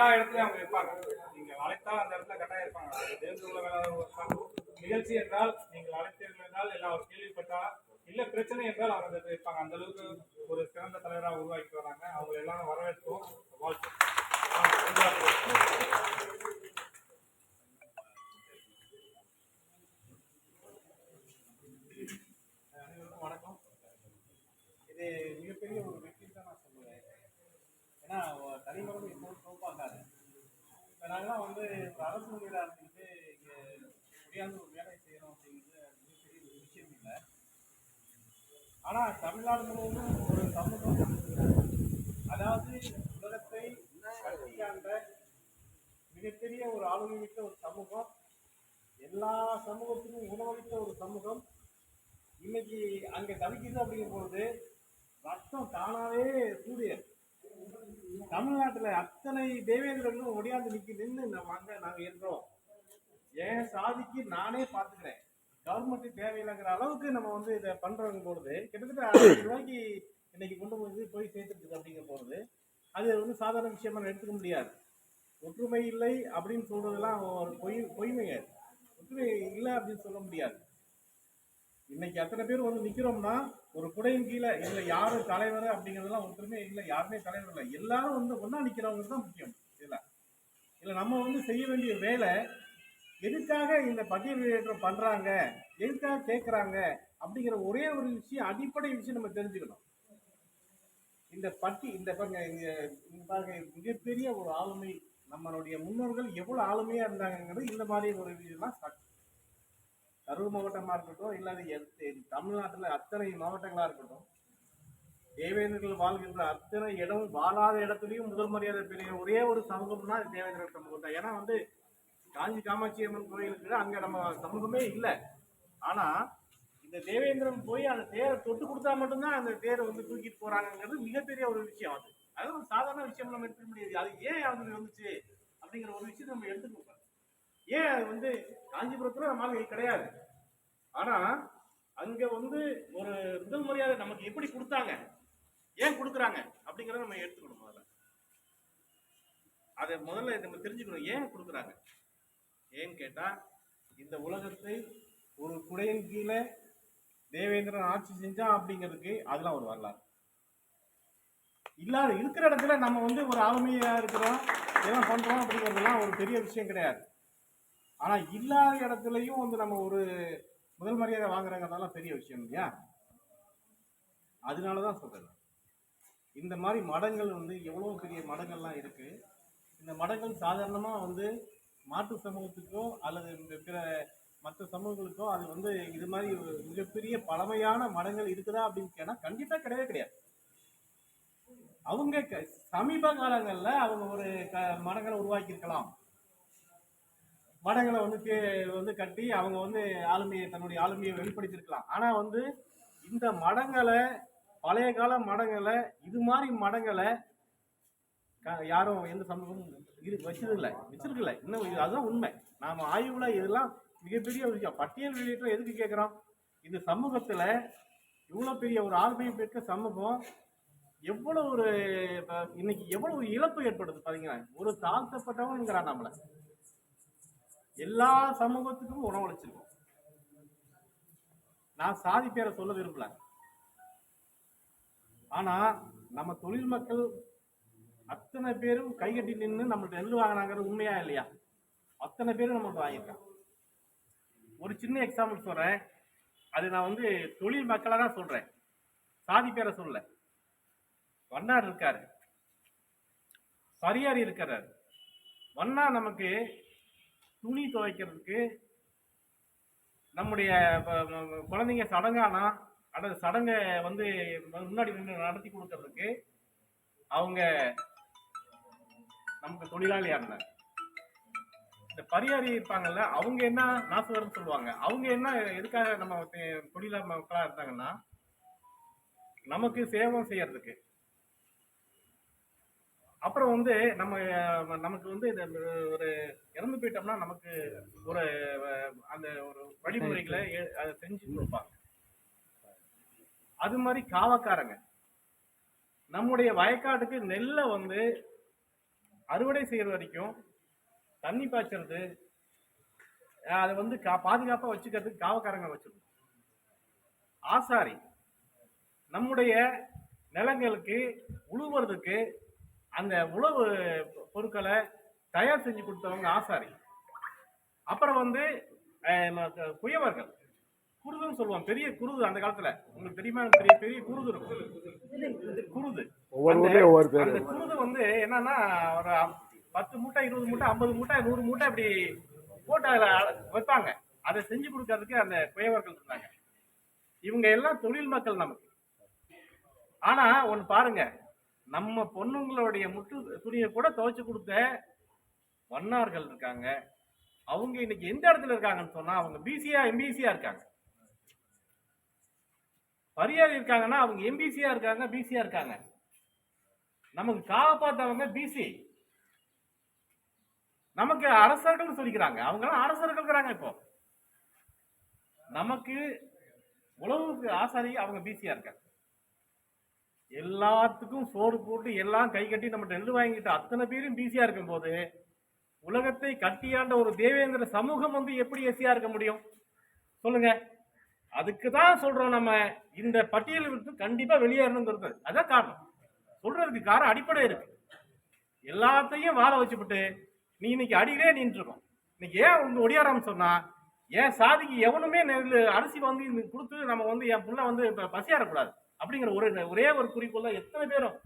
எல்லா இடத்துலயும் அவங்க இருப்பாங்க. நீங்க அழைத்தால் அந்த இடத்துல கட்டாயம் இருப்பாங்க. அது தேர்தல் வேளாண் ஒரு நிகழ்ச்சி என்றால் நீங்கள் அழைத்தீர்கள் என்றால் எல்லாம் அவர் கேள்விப்பட்டா இல்ல பிரச்சனை என்றால் அவங்க அந்த இருப்பாங்க. அந்த அளவுக்கு ஒரு சிறந்த தலைவராக உருவாக்கி வராங்க. அவங்க எல்லாம் வரவேற்போம். வாழ்த்து ஆ, உருவாக்குவோம். அனைவருக்கும் வணக்கம் இது மிகப்பெரிய ஒரு வெற்றி தான் நான் சொல்லுவேன் ஏன்னா தனிமரம் எப்போதும் தோப்பாக்காது இதெல்லாம் வந்து அரசு ஊழியராக இருந்துக்கிட்டு இங்கே முடியாத ஒரு வேலை செய்கிறோம் அப்படிங்கிறது அது மிகப்பெரிய ஒரு விஷயம் இல்லை. ஆனால் தமிழ்நாடு முழுவதும் ஒரு சமூகம் அதாவது உலகத்தை கட்டியாண்ட மிகப்பெரிய ஒரு ஆளுமை மிக்க ஒரு சமூகம் எல்லா சமூகத்துக்கும் உணவளித்த ஒரு சமூகம். இன்னைக்கு அங்கே தவிக்குது அப்படிங்கும் பொழுது ரத்தம் தானாவே சூரியன். தமிழ்நாட்டுல அத்தனை தேவேந்திரர்களும் ஒடியாந்து நிக்கி நின்று நம்ம அங்கே நாங்க இருக்கிறோம் என் சாதிக்கு நானே பாத்துக்கிறேன் கவர்மெண்ட் தேவையில்லைங்கிற அளவுக்கு நம்ம வந்து இதை பண்றவங்க பொழுது கிட்டத்தட்ட அறுபது ரூபாய்க்கு இன்னைக்கு கொண்டு வந்து போய் சேர்த்துருக்குது அப்படிங்கிற பொழுது அது வந்து சாதாரண விஷயமா எடுத்துக்க முடியாது. ஒற்றுமை இல்லை அப்படின்னு சொல்றதெல்லாம் ஒரு பொய் பொய்மைங்க ஒற்றுமை இல்லை அப்படின்னு சொல்ல முடியாது. இன்னைக்கு அத்தனை பேர் வந்து நிக்கிறோம்னா ஒரு குடையின் கீழே இல்லை யாரு தலைவர் அப்படிங்கறதெல்லாம் ஒருத்தருமே இல்லை யாருமே தலைவர் இல்லை. எல்லாரும் வந்து ஒன்றா நிக்கிறவங்க தான் முக்கியம் இதுல. இதுல நம்ம வந்து செய்ய வேண்டிய வேலை எதுக்காக இந்த பட்டியல் வெளியேற்றம் பண்றாங்க எதுக்காக கேட்கறாங்க அப்படிங்கிற ஒரே ஒரு விஷயம் அடிப்படை விஷயம் நம்ம தெரிஞ்சுக்கணும். இந்த பட்டி இந்த பாருங்க மிகப்பெரிய ஒரு ஆளுமை நம்மளுடைய முன்னோர்கள் எவ்வளவு ஆளுமையா இருந்தாங்கிறது இந்த மாதிரி ஒரு இதெல்லாம் கரூர் மாவட்டமாக இருக்கட்டும் இல்லாத எத்~ தமிழ்நாட்டில் அத்தனை மாவட்டங்களாக இருக்கட்டும் தேவேந்திரர்கள் வாழ்கின்ற அத்தனை இடம் வாழாத இடத்துலையும் முதல் மரியாதை பெரிய ஒரே ஒரு சமூகம்னா இது தேவேந்திரர் சமூகம் தான். ஏன்னா வந்து காஞ்சி காமாட்சி அம்மன் கோயிலுக்கு அங்கே நம்ம சமூகமே இல்லை. ஆனால் இந்த தேவேந்திரன் போய் அந்த தேரை தொட்டு கொடுத்தா மட்டும்தான் அந்த தேரை வந்து தூக்கிட்டு போகிறாங்கிறது மிகப்பெரிய ஒரு விஷயம் அது. அது ஒரு சாதாரண விஷயம் நம்ம எடுத்துக்க முடியாது. அது ஏன் அது வந்துச்சு அப்படிங்கிற ஒரு விஷயத்தை நம்ம எடுத்துக்கணும் ஏன் அது வந்து காஞ்சிபுரத்தில் நம்மளால கிடையாது? ஆனா அங்க வந்து ஒரு முதல் மரியாதை நமக்கு எப்படி கொடுத்தாங்க? ஏன் கொடுக்குறாங்க? அப்படிங்கறத நம்ம எடுத்துக்கணும் முதல்ல. அதை முதல்ல நம்ம தெரிஞ்சுக்கணும். ஏன் கொடுக்குறாங்க? ஏன்னு கேட்டா இந்த உலகத்தை ஒரு குடையின் கீழே தேவேந்திரன் ஆட்சி செஞ்சான் அப்படிங்கிறதுக்கு அதெல்லாம் ஒரு வரலாறு. இல்லாத இருக்கிற இடத்துல நம்ம வந்து ஒரு ஆளுமையா இருக்கிறோம் எல்லாம் பண்றோம் அப்படிங்கிறதுலாம் ஒரு பெரிய விஷயம் கிடையாது. ஆனா இல்லாத இடத்துலயும் வந்து நம்ம ஒரு முதல் மரியாதை வாங்குறாங்கிறதெல்லாம் பெரிய விஷயம் இல்லையா? அதனால தான் சொல்கிறேன் இந்த மாதிரி மடங்கள் வந்து எவ்வளோ பெரிய மடங்கள்லாம் இருக்குது இந்த மடங்கள் சாதாரணமாக வந்து மாற்று சமூகத்துக்கோ அல்லது இந்த பிற மற்ற சமூகங்களுக்கோ அது வந்து இது மாதிரி மிகப்பெரிய பழமையான மடங்கள் இருக்குதா அப்படின்னு கேட்டால் கண்டிப்பாக கிடையவே கிடையாது. அவங்க க- சமீப காலங்களில் அவங்க ஒரு க மடங்களை உருவாக்கியிருக்கலாம். மடங்களை வந்து வந்து கட்டி அவங்க வந்து ஆளுமையை தன்னுடைய ஆளுமையை வெளிப்படுத்தியிருக்கலாம். ஆனா வந்து இந்த மடங்களை பழைய கால மடங்களை இது மாதிரி மடங்களை யாரும் எந்த சமூகமும் இது வச்சதில்ல. வச்சிருக்கல. இன்னும் இது அதுதான் உண்மை. நாம ஆய்வுல இதெல்லாம் மிகப்பெரிய விஷயம். பட்டியல் வெளியிட்டு எதுக்கு கேட்குறோம்? இந்த சமூகத்துல இவ்வளவு பெரிய ஒரு ஆளுமையை பெற்ற சமூகம் எவ்வளவு ஒரு இன்னைக்கு எவ்வளவு ஒரு இழப்பு ஏற்படுது பாத்தீங்களா? ஒரு தாழ்த்தப்பட்டவங்கிறான் நம்மள. எல்லா சமூகத்துக்கும் உணவளிச்சிருக்கோம். நான் சாதி பேரை சொல்ல விரும்பல. ஆனா நம்ம தொழில் மக்கள் அத்தனை பேரும் கைகட்டி நின்று நம்மள்ட்ட நெல் வாங்கினாங்கிறது உண்மையா இல்லையா? அத்தனை பேரும் நம்மள்ட்ட வாங்கியிருக்கான் ஒரு சின்ன எக்ஸாம்பிள் சொல்றேன். அது நான் வந்து தொழில் மக்களை தான் சொல்றேன். சாதி பேரை சொல்ல. வண்ணார் இருக்காரு. சரியார் இருக்கிறார். வண்ணா நமக்கு துணி துவைக்கிறதுக்கு நம்முடைய குழந்தைங்க சடங்கானா அல்லது சடங்கை வந்து முன்னாடி நின்று நடத்தி கொடுக்கறதுக்கு அவங்க நமக்கு தொழிலாளியா இருந்தாங்க இந்த பரியாரி இருப்பாங்கல்ல அவங்க என்ன நாசுவர்னு சொல்லுவாங்க. அவங்க என்ன எதுக்காக நம்ம தொழிலாளர் தொழிலா மக்களா இருந்தாங்கன்னா நமக்கு சேவம் செய்யறதுக்கு. அப்புறம் வந்து நம்ம நமக்கு வந்து இந்த ஒரு இறந்து போயிட்டோம்னா நமக்கு ஒரு அந்த ஒரு வழிமுறைகளை அதை செஞ்சு கொடுப்பாங்க. அது மாதிரி காவக்காரங்க. நம்முடைய வயக்காட்டுக்கு நெல்லை வந்து அறுவடை செய்யற வரைக்கும் தண்ணி பாய்ச்சறது அதை வந்து கா பாதுகாப்பாக வச்சுக்கிறதுக்கு காவக்காரங்க வச்சிருக்கோம். ஆசாரி நம்முடைய நிலங்களுக்கு உழுவுறதுக்கு அந்த உழவு பொருட்களை தயார் செஞ்சு கொடுத்தவங்க ஆசாரி. அப்புறம் வந்து குயவர்கள். குருதுன்னு சொல்லுவோம் பெரிய குருது அந்த காலத்துல. உங்களுக்கு தெரியுமா? பெரிய பெரிய குருது இருக்கும். குருது. அந்த- குருது வந்து என்னன்னா ஒரு பத்து மூட்டை இருபது மூட்டை ஐம்பது மூட்டை நூறு மூட்டை அப்படி போட்டு அதில் வைப்பாங்க. அதை செஞ்சு கொடுக்கறதுக்கு அந்த குயவர்கள் இருந்தாங்க. இவங்க எல்லாம் தொழில் மக்கள் நமக்கு. ஆனா ஒன்னு பாருங்க. நம்ம பொண்ணுங்களுடைய முட்டு துணியை கூட துவைச்சு கொடுத்த மன்னார்கள் இருக்காங்க. அவங்க இன்னைக்கு எந்த இடத்துல இருக்காங்கன்னு சொன்னா அவங்க பிசியா எம்பிசியா இருக்காங்க. பரியார் இருக்காங்கன்னா அவங்க எம்பிசியா இருக்காங்க பிசியா இருக்காங்க. நமக்கு காப்பாத்தவங்க பிசி நமக்கு அரசர்கள் சொல்லிக்கிறாங்க. அவங்க எல்லாம் அரசர்கள்ங்கிறாங்க இப்போ. நமக்கு உழவுக்கு ஆசாரி அவங்க பிசியா இருக்காங்க. எல்லாத்துக்கும் சோறு போட்டு எல்லாம் கை கட்டி நம்ம நெல் வாங்கிட்டு அத்தனை பேரும் பிசியா இருக்கும்போது உலகத்தை கட்டியாண்ட ஒரு தேவேந்திர சமூகம் வந்து எப்படி எஸ்சியா இருக்க முடியும்? சொல்லுங்க. அதுக்கு தான் சொல்றோம் நம்ம. இந்த பட்டியல் விட்டு கண்டிப்பா வெளியேறணுங்கிறது அதான் காரணம். சொல்றதுக்கு காரணம் அடிப்படை இருக்கு. எல்லாத்தையும் வாழ வச்சுப்பட்டு நீ இன்னைக்கு அடியிலே நின்றுருக்கோம் இன்னைக்கு ஏன் உங்க ஒடியாராம் சொன்னா ஏன் சாதிக்கு எவனுமே நெல் அரிசி வந்து கொடுத்து நம்ம வந்து என் புள்ள வந்து பசியாரக்கூடாது அப்படிங்கிற ஒரு ஒரே ஒரு குறிக்கோள் தான் எத்தனை பேரும்